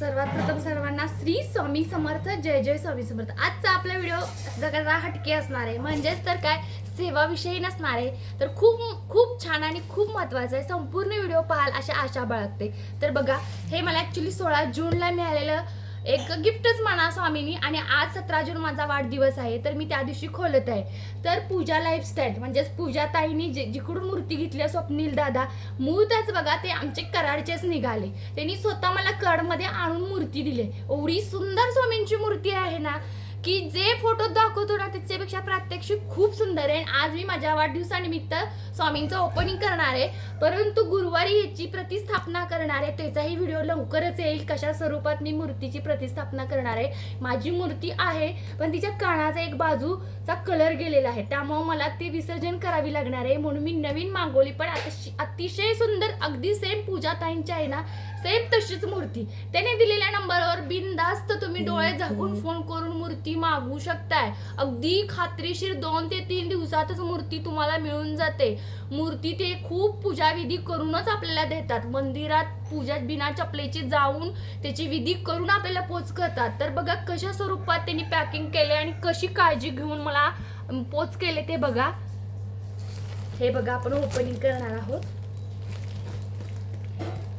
सर्वात प्रथम सर्वांना श्री स्वामी समर्थ जय जय स्वामी समर्थ. आजचा आपला व्हिडिओ जगाला हटके असणार आहे. म्हणजेच तर काय? सेवाविषयी नसणार आहे. तर खूप खूप छान आणि खूप महत्त्वाचं आहे. संपूर्ण व्हिडिओ पाहाल अशा आशा बाळगते. तर बघा हे मला ॲक्च्युली सोळा जूनला मिळालेलं एक गिफ्टच म्हणा स्वामीनी. आणि आज सतरा जून माझा वाढदिवस आहे तर मी त्या दिवशी खोलत आहे. तर पूजा लाईफस्टाईल म्हणजेच पूजा ताईनी जे जिकडून मूर्ती घेतली आहे, स्वप्नील दादा मूळ त्याच बघा ते आमचे कराडचेच निघाले. त्यांनी स्वतः मला कडमध्ये आणून मूर्ती दिली एवढी सुंदर स्वामींची मूर्ती आहे ना की जे फोटो दाखवतो ना त्याच्यापेक्षा प्रात्यक्षिक खूप सुंदर आहे. आणि आज मी माझ्या वाढदिवसानिमित्त स्वामींचं ओपनिंग करणार आहे. परंतु गुरुवारी याची प्रतिस्थापना करणार आहे. त्याचाही व्हिडिओ लवकरच येईल. कशा स्वरूपात मी मूर्तीची प्रतिस्थापना करणार आहे माझी मूर्ती आहे पण तिच्या कानाचा एक बाजूचा कलर गेलेला आहे. त्यामुळे मला ते विसर्जन करावी लागणार आहे. म्हणून मी नवीन मागवली पण अतिशय अतिशय सुंदर अगदी सेम पूजा ताईंची आहे ना सेम तशीच मूर्ती. त्याने दिलेल्या नंबरवर बिनधास्त तुम्ही डोळे झाकून फोन करून मूर्ती मागवू शकताय. अगदी खात्रीशीर दोन ते तीन दिवसातच मूर्ती तुम्हाला मिळून जाते. मूर्ती ते खूप पूजाविधी करूनच आपल्याला देतात. मंदिरात पूजा बिना चपलेची जाऊन त्याची विधी करून आपल्याला पोच करतात. तर बघा कशा स्वरूपात त्यांनी पॅकिंग केले आणि कशी काळजी घेऊन मला पोच केले ते बघा. हे बघा आपण ओपनिंग करणार आहोत.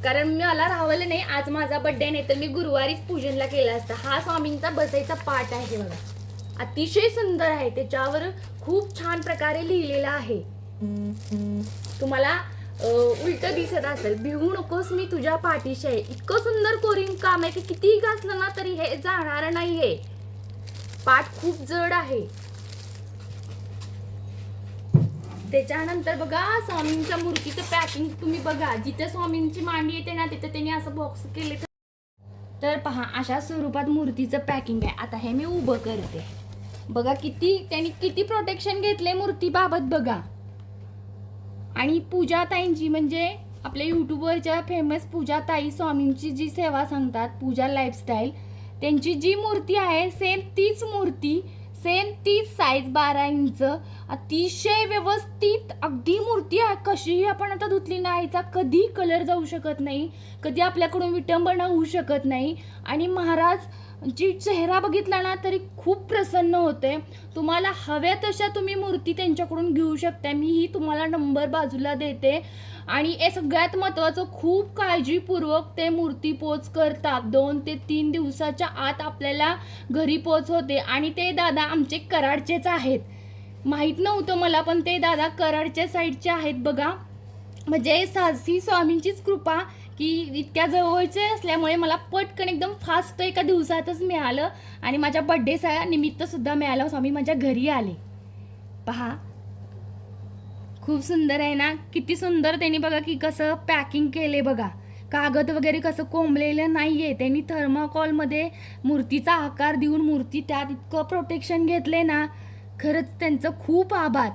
कारण मला राहावलं नाही. आज माझा बड्डे नाही तर मी गुरुवारीच पूजनला केला असता. हा स्वामींचा बसायचा पाठ आहे बघा. अतिशय सुंदर आहे. त्याच्यावर खूप छान प्रकारे लिहिलेलं आहे. तुम्हाला उलट दिसत असेल भिवू नकोस मी तुझ्या पाठीशी आहे. इतकं सुंदर कोरिंग काम आहे की कितीही घासलं ना तरी हे जाणार नाहीये. पाठ खूप जड आहे. त्याच्यानंतर बघा स्वामींच्या मूर्तीचं पॅकिंग तुम्ही बघा. जिथे स्वामींची मांडी येते ना तिथे त्यांनी असं बॉक्स केले तर पहा अशा स्वरूपात मूर्तीचं पॅकिंग आहे. आता हे मी उभं करते. बघा किती त्यांनी किती प्रोटेक्शन घेतले मूर्तीबाबत बघा. आणि पूजा ताईंची म्हणजे आपल्या युट्यूबवरच्या फेमस पूजा ताई स्वामींची जी सेवा सांगतात पूजा लाईफस्टाईल त्यांची जी मूर्ती आहे सेम तीच मूर्ती सेम तीच साईज बारा इंच. अतिशय व्यवस्थित. अगदी मूर्ती आहे. कशीही आपण आता धुतली नाहीचा कधी कलर जाऊ शकत नाही. कधी आपल्याकडून विटंबना होऊ शकत नाही. आणि महाराज जी चेहरा बघितला ना तरी खूप प्रसन्न होते. तुम्हाला हव्या तशा तुम्ही मूर्ती त्यांच्याकडून घेऊ शकता मी ही तुम्हाला नंबर बाजूला देते. आणि हे सगळ्यात महत्त्वाचं खूप काळजीपूर्वक ते मूर्ती पोच करतात. दोन ते तीन दिवसाच्या आत आपल्याला घरी पोच होते. आणि ते दादा आमचे कराडचेच आहेत. माहीत नव्हतं मला पण ते दादा कराडच्या साईडचे आहेत बघा. म्हणजे साहसी स्वामींचीच कृपा की इतक्या जवळचे असल्यामुळे मला पटकन एकदम फास्ट एका दिवसातच मिळालं आणि माझ्या बड्डेचा निमित्तसुद्धा मिळालं. स्वामी माझ्या घरी आले. पहा. खूप सुंदर आहे ना? किती सुंदर त्यांनी बघा की कसं पॅकिंग केले बघा. कागद वगैरे कसं कोंबलेलं नाही आहे त्यांनी थर्माकॉलमध्ये मूर्तीचा आकार देऊन मूर्ती त्यात इतकं प्रोटेक्शन घेतले ना. खरंच त्यांचं खूप आभार.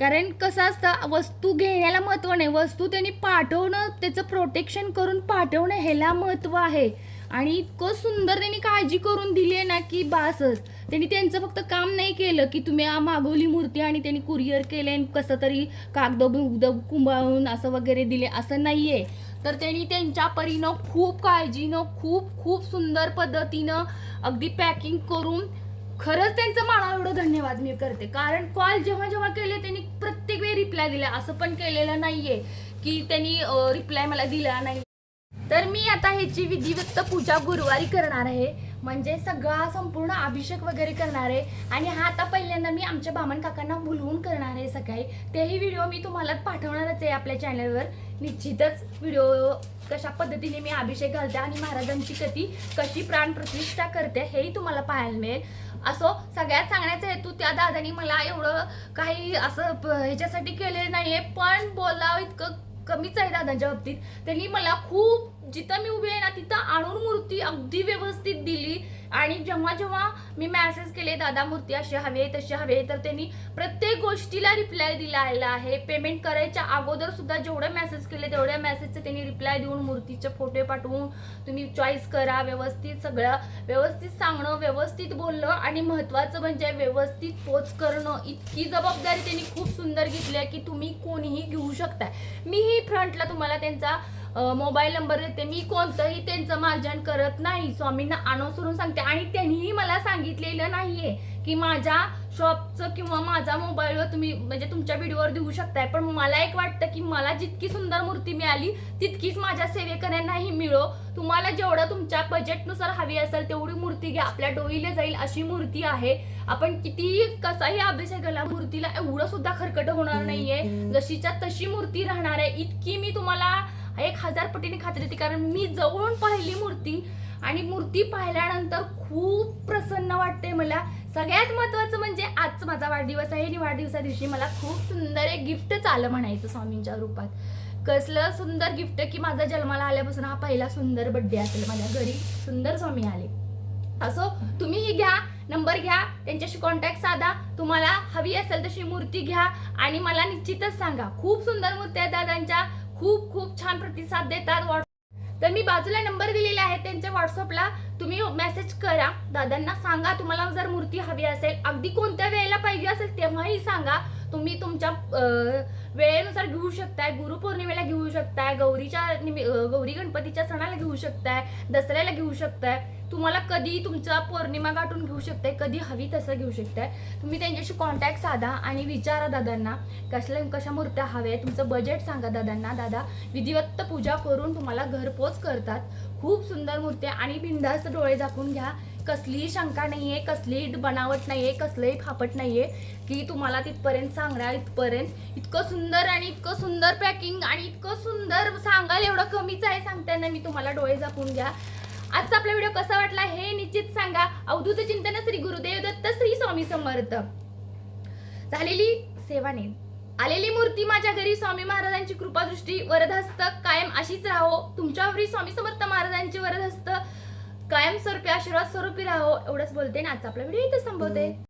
कारण कसं असतं वस्तू घेण्याला महत्त्व नाही. वस्तू त्यांनी पाठवणं त्याचं प्रोटेक्शन करून पाठवणं ह्याला महत्त्व आहे. आणि इतकं सुंदर त्यांनी काळजी करून दिली आहे ना की बासच त्यांनी त्यांचं फक्त काम नाही केलं की तुम्ही मागवली मूर्ती आणि त्यांनी कुरिअर केले आणि कसं तरी कागद बिगद कुंभाळून असं वगैरे दिले असं नाही आहे तर त्यांनी त्यांच्या परीनं खूप काळजीनं खूप खूप सुंदर पद्धतीनं अगदी पॅकिंग करून खरंच त्यांचं मला एवढं धन्यवाद मी करते. कारण कॉल जेव्हा जेव्हा केले त्यांनी प्रत्येक वेळी रिप्लाय दिला. असं पण केलेलं नाहीये की त्यांनी रिप्लाय मला दिला नाही. तर मी आता ह्याची विधिवत पूजा गुरुवारी करणार आहे. म्हणजे सगळा संपूर्ण अभिषेक वगैरे करणार आहे. आणि हा आता पहिल्यांदा मी आमच्या बामण काकांना बोलवून करणार आहे सकाळी. तेही व्हिडिओ मी तुम्हाला पाठवणारच आहे आपल्या चॅनलवर निश्चितच व्हिडिओ कशा पद्धतीने मी अभिषेक घालते आणि महाराजांची कधी कशी प्राण प्रतिष्ठा करते हेही तुम्हाला पाहायला मिळेल. असो सगळ्यात सांगण्याचा हेतू त्या दादानी मला एवढं काही असं प- ह्याच्यासाठी केलेलं नाहीये. पण बोलावं इतकं कमीच आहे दादांच्या बाबतीत. त्यांनी मला खूप जिथं मी उभी आहे ना तिथं आणून मूर्ती अगदी व्यवस्थित दिली. आणि जेव्हा जेव्हा मी मॅसेज केले दादा मूर्ती अशी हवी आहे तशी हवी आहे तर त्यांनी प्रत्येक गोष्टीला रिप्लाय दिलेला आहे. पेमेंट करायच्या अगोदर सुद्धा जेवढे मेसेज केले तेवढ्या मेसेजचे त्यांनी रिप्लाय देऊन मूर्तीचे फोटो पाठवून तुम्ही चॉईस करा व्यवस्थित सगळं व्यवस्थित सांगणं व्यवस्थित बोलणं आणि महत्वाचं म्हणजे व्यवस्थित पोच करणं. इतकी जबाबदारी त्यांनी खूप सुंदर घेतली आहे की तुम्ही कोणीही घेऊ शकताय. मीही फ्रंटला तुम्हाला त्यांचा मोबाईल नंबर देते. मी कोणतंही त्यांचं मार्जन करत नाही. स्वामींना अनुसरून सांगते. आणि त्यांनीही मला सांगितलेलं नाहीये की माझ्या शॉपचं किंवा माझा मोबाईलवर तुम्ही म्हणजे तुमच्या व्हिडिओवर देऊ शकताय. पण मला एक वाटतं की मला जितकी सुंदर मूर्ती मिळाली तितकीच माझ्या सेवेकऱ्यांनाही मिळो. तुम्हाला जेवढं तुमच्या बजेटनुसार हवी असेल तेवढी मूर्ती घ्या. आपल्या डोईला जाईल अशी मूर्ती आहे. आपण कितीही कसाही अभिषेक केला मूर्तीला एवढं सुद्धा खरकट होणार नाहीये. जशीच्या तशी मूर्ती राहणार आहे. इतकी मी तुम्हाला एक हजार पटीने खात्री होती कारण मी जवळून पाहिली मूर्ती आणि मूर्ती पाहिल्यानंतर खूप प्रसन्न वाटते मला. सगळ्यात महत्वाचं म्हणजे आजचा माझा वाढदिवस आहे. आणि वाढदिवसा दिवशी मला खूप सुंदर एक गिफ्टच आलं म्हणायचं स्वामींच्या रूपात. कसलं सुंदर गिफ्ट की माझा जन्माला आल्यापासून हा पहिला सुंदर बड्डे असेल माझ्या घरी. सुंदर स्वामी आले. असो तुम्हीही घ्या नंबर घ्या त्यांच्याशी कॉन्टॅक्ट साधा. तुम्हाला हवी असेल तशी मूर्ती घ्या आणि मला निश्चितच सांगा. खूप सुंदर मूर्ती आहेत दादांच्या खूप खूप छान प्रतिसाद देतात व्हॉट- तर मी बाजूला नंबर दिलेले आहे त्यांच्या व्हॉट्सअपला तुम्ही मेसेज करा. दादांना सांगा तुम्हाला जर मूर्ती हवी असेल. अगदी कोणत्या वेळेला पाहिजे असेल तेव्हाही सांगा. तुम्ही तुमच्या वेळेनुसार घेऊ शकताय गुरुपौर्णिमेला घेऊ शकताय गौरीच्या निमि- गौरी गणपतीच्या सणाला घेऊ शकताय दसऱ्याला घेऊ शकताय. तुम्हाला कधी तुमचा पौर्णिमा गाठून घेऊ शकताय कधी हवी तसं घेऊ शकताय. तुम्ही त्यांच्याशी कॉन्टॅक्ट साधा आणि विचारा दादांना कसल्या कशा मूर्त्या हव्या तुमचं बजेट सांगा दादांना. दादा विधिवत्त पूजा करून तुम्हाला घरपोच करतात. खूप सुंदर मूर्त्या आणि बिंदास्त डोळे झाकून घ्या. कसलीही शंका नाही आहे कसलीही बनावट नाही आहे कसलंही फापट आहे की तुम्हाला तिथपर्यंत सांगणार इथपर्यंत. इतकं सुंदर आणि इतकं सुंदर पॅकिंग आणि इतकं सुंदर सांगायला एवढं कमीच आहे सांगताना मी तुम्हाला डोळे झाकून घ्या. आजचा आपला व्हिडिओ कसा वाटला हे निश्चित सांगा. अवधूत चिंतन श्री गुरुदेव दत्त श्री स्वामी समर्थ. झालेली सेवा आलेली मूर्ती माझ्या घरी स्वामी महाराजांची कृपादृष्टी वरदहस्त कायम अशीच राहो. तुमच्यावरी स्वामी समर्थ महाराजांची वरदहस्त कायम स्वरूपी आशीर्वाद स्वरूपी राहो एवढंच बोलते ना. आजचा आपला व्हिडिओ इथे संपवते.